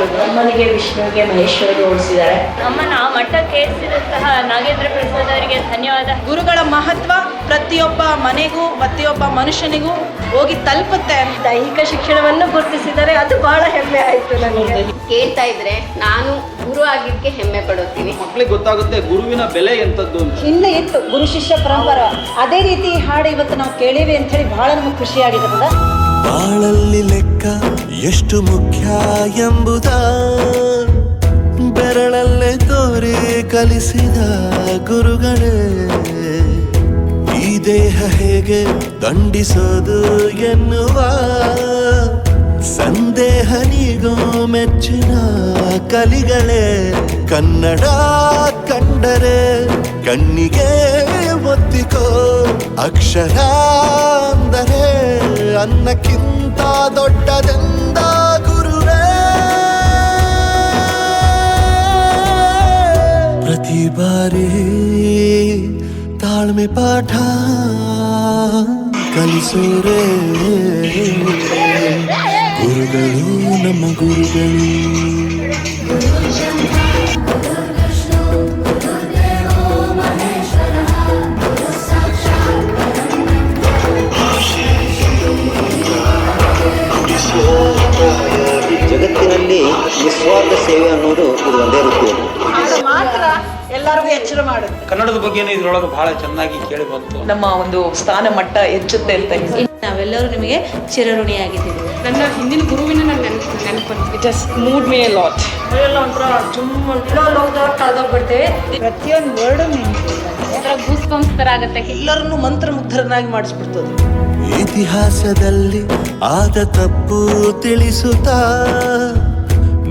ನಿಜವಾಗ್ಲೂ ಅಮ್ಮನಿಗೆ ವಿಷ್ಣುವಿಗೆ ಮಹೇಶ್ವರಿಗೆ ಓಡಿಸಿದ್ದಾರೆ ನಮ್ಮನ್ನ ಆ ಮಟ್ಟಕ್ಕೆ ಏರಿಸಿದಂತಹ ನಾಗೇಂದ್ರ ಪ್ರಸಾದ್ ಅವರಿಗೆ ಧನ್ಯವಾದ. ಗುರುಗಳ ಮಹತ್ವ ಪ್ರತಿಯೊಬ್ಬ ಮನೆಗೂ ಪ್ರತಿಯೊಬ್ಬ ಮನುಷ್ಯನಿಗೂ ಹೋಗಿ ತಲುಪುತ್ತೆ ಅಂತ ದೈಹಿಕ ಶಿಕ್ಷಣವನ್ನು ಗುರುತಿಸಿದರೆ ಅದು ನನಗೆ ಕೇಳ್ತಾ ಇದ್ರೆ ನಾನು ಗುರು ಆಗಿದ್ದಕ್ಕೆ ಹೆಮ್ಮೆ ಪಡುತ್ತೀನಿ ಮಕ್ಳಿಗೆ ಗೊತ್ತಾಗುತ್ತೆ ಗುರುವಿನ ಬೆಲೆ ಎಂತದ್ದು ಅಂತ. ಹಿಂದೆ ಇತ್ತು ಗುರು ಶಿಷ್ಯ ಪರಂಪರ. ಅದೇ ರೀತಿ ಈ ಹಾಡು ಇವತ್ತು ನಾವು ಕೇಳಿವಿ ಅಂತ ಹೇಳಿ ಬಹಳ ನಮಗೆ ಖುಷಿಯಾಗಿರ್ತದ ಬಾಳಲ್ಲಿ ಲೆಕ್ಕ ಎಷ್ಟು ಮುಖ್ಯ ಎಂಬುದ ಬೆರಳಲ್ಲೇ ತೋರಿ ಕಲಿಸಿದ ಗುರುಗಳೇ. ಈ ದೇಹ ಹೇಗೆ ದಂಡಿಸೋದು ಎನ್ನುವ ಸಂದೇಹ ನೀಗೋ ಮೆಚ್ಚಿನ ಕಲಿಗಳೇ, ಕನ್ನಡ ಕಂಡರೆ ಕಣ್ಣಿಗೆ ಒತ್ತಿಕೋ ಅಕ್ಷರ ಅಂದರೆ ಅನ್ನಕ್ಕಿಂತ ದೊಡ್ಡದೆಂದ ಗುರುವೇ. ಪ್ರತಿ ಬಾರಿ ತಾಳ್ಮೆ ಪಾಠ ಕಲಿಸೋರೇ. ಗುರುಗಳು ನಮ್ಮ ಗುರುಗಳು ಜಗತ್ತಿನಲ್ಲಿ ನಿಸ್ವಾರ್ಥ ಸೇವೆ ಅನ್ನೋದು ಇದು ಒಂದೇ ರೀತಿಯಲ್ಲಿ ಹಾಡು ಮಾತ್ರ ಎಲ್ಲರಿಗೂ ಎಚ್ಚರ ಮಾಡುತ್ತೆ. ಕನ್ನಡದ ಬಗ್ಗೆ ಇದ್ರೊಳಗೆ ಬಹಳ ಚೆನ್ನಾಗಿ ಕೇಳಿ ಬಂತು. ನಮ್ಮ ಒಂದು ಸ್ಥಾನ ಮಟ್ಟ ಹೆಚ್ಚುತ್ತೆ ಅಂತ. ನಾವೆಲ್ಲರೂ ನಿಮಗೆ ಚಿರಋಣಿಯಾಗಿದ್ದೀವಿ. ನನ್ನ ಹಿಂದಿನ ಗುರುವಿನ ನನ್ನ ನೆನಪು ನೆನಪು ಮೇ has moved me ತುಂಬ lot. ಪ್ರತಿಯೊಂದು ವರ್ಡು ಗೂಸ್ ತರ ಮಂತ್ರ ಎಲ್ಲರನ್ನು ಮಂತ್ರಮುಗ್ಧರನ್ನಾಗಿ ಮಾಡಿಸ್ಬಿಡ್ತದೆ. ಇತಿಹಾಸದಲ್ಲಿ ಆದ ತಪ್ಪು ತಿಳಿಸುತ್ತಾ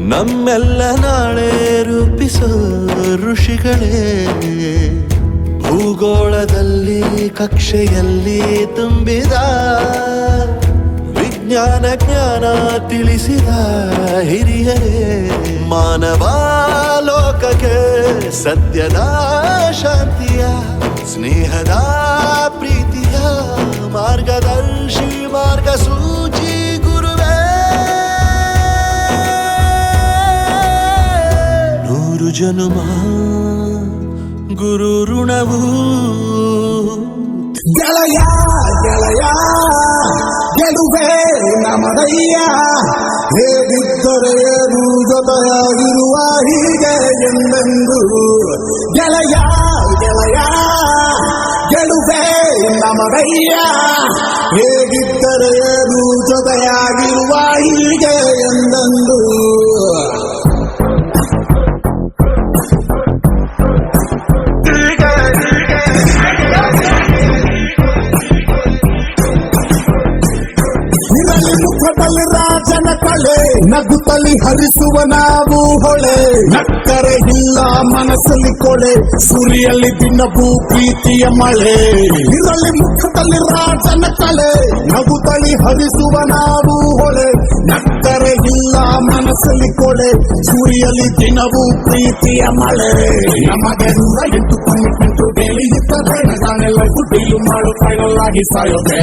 ನಮ್ಮೆಲ್ಲ ನಾಳೆ ರೂಪಿಸೋ ಋಷಿಗಳೇ. ಭೂಗೋಳದಲ್ಲಿ, ಕಕ್ಷೆಯಲ್ಲಿ ತುಂಬಿದ ವಿಜ್ಞಾನ ಜ್ಞಾನ ತಿಳಿಸಿದ ಹಿರಿಯರೇ. ಮಾನವ ಲೋಕಕ್ಕೆ ಸತ್ಯದ ಶಾಂತಿಯ, ಸ್ನೇಹದ ಪ್ರೀತಿಯ ಮಾರ್ಗದರ್ಶಿ ಮಾರ್ಗಸೂಚಿ ನೂರು ಜನುಮ ಗುರು ಋಣವು ಗೆಳೆಯ ಗೆಳೆಯ ಗೆಲುವೆ ನಮದಯ್ಯ ಹೇಗಿದ್ದರೆ ಏನು ಜೊತೆಯಾಗಿರುವ ಹೀಗೆ ಎಂದೆಂದು ಗೆಳೆಯ ಗೆಳೆಯ ಗೆಲುವೆ ನಮದಯ್ಯ ಹೇಗಿದ್ದರೆ ಏನು ಜೊತೆಯಾಗಿರುವ ಹೀಗೆ ಎಂದೆಂದು ಮುಖದಲ್ಲಿ ರಾಜನ ಕಳೆ, ನಗುತ್ತಲಿ ಹರಿಸುವ ನಾವು ಹೊಳೆ. ನಕ್ಕರೆ ಇಲ್ಲ ಮನಸ್ಸಲ್ಲಿ ಕೊಳೆ, ಸುರಿಯಲ್ಲಿ ದಿನವೂ ಪ್ರೀತಿಯ ಮಳೆ. ಇರಲಿ ಮುಖದಲ್ಲಿ ರಾಜನ ಕಳೆ, ನಗುತ್ತಲಿ ಹರಿಸುವ ನಾವು ಹೊಳೆ. ನಕ್ಕರೆ ಇಲ್ಲ ಮನಸ್ಸಲ್ಲಿ ಕೊಳೆ, ಸುರಿಯಲ್ಲಿ ದಿನವೂ ಪ್ರೀತಿಯ ಮಳೆ. ನಮಗೆಲ್ಲ ಎಂಟು ಕಮಿಟ್ಮೆಂಟ್ ಬೇಲಿ ಇರ್ತದೆ ನಾನೆಲ್ಲ ಡೀಲು ಮಾಡು, ಫೈನಲ್ ಆಗಿ ಸಾಯೋದೆ